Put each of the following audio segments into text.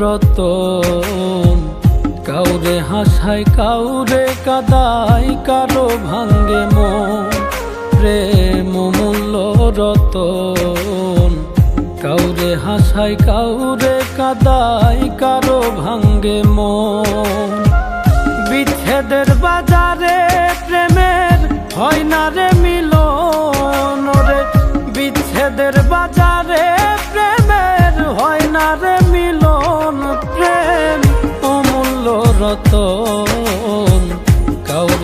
রতন। কাউরে হাসায়, কাউরে কাদাই কারও ভাঙ্গে মন। প্রেম মূল্য রতন। কাউরে হাসায়, কাউরে কাদাই কারও ভাঙ্গে মন। বিচ্ছেদের বাজারে প্রেমের হয় না রে মিলন। রে বিচ্ছেদের বাজারে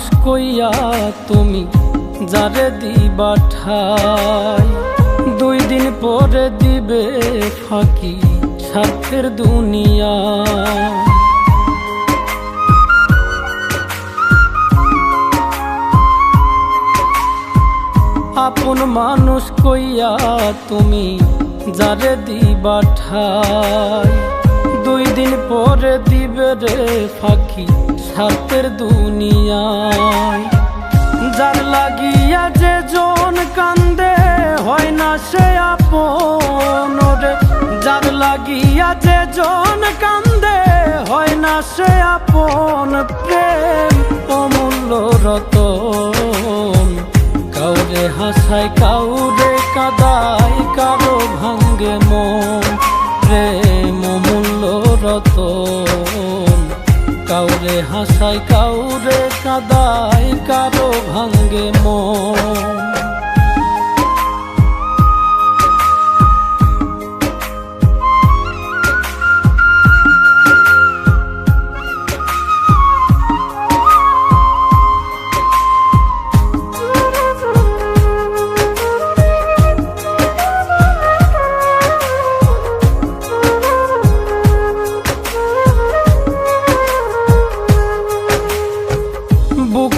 মানুষ কইয়া তুমি যারে দিবা ঠাই? দুই দিন পরে দিবে ফাঁকি স্বার্থের দুনিয়া। আপন মানুষ কইয়া তুমি যারে দিবা ঠাই? দুই দিন পরে দিবে রে ফাঁকি সাতের দুনিয়ায়। যার লাগিয়া যে জন কান্দে, হয় না সে আপন যার লাগিয়া যে জন কান্দে, হয় না সে আপন প্রেম। অমূল্য রতন, কাউরে হাসায়, কাউরে কাদাই হাসায় কাউরে কাদাই কারও ভাঙ্গে মন।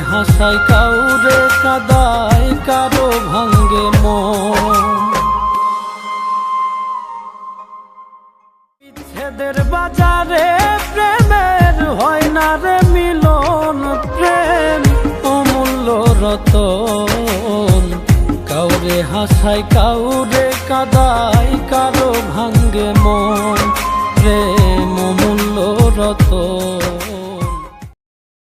হাসায় কাউরে কাদাই কারও ভাঙ্গে বিচ্ছেদের বাজারে প্রেমের হয় না রে মিলন প্রেম, অমূল্য রতন। কাউরে হাসায়, কাউরে কাদাই কারও ভাঙ্গে মন। প্রেম, অমূল্য রতন।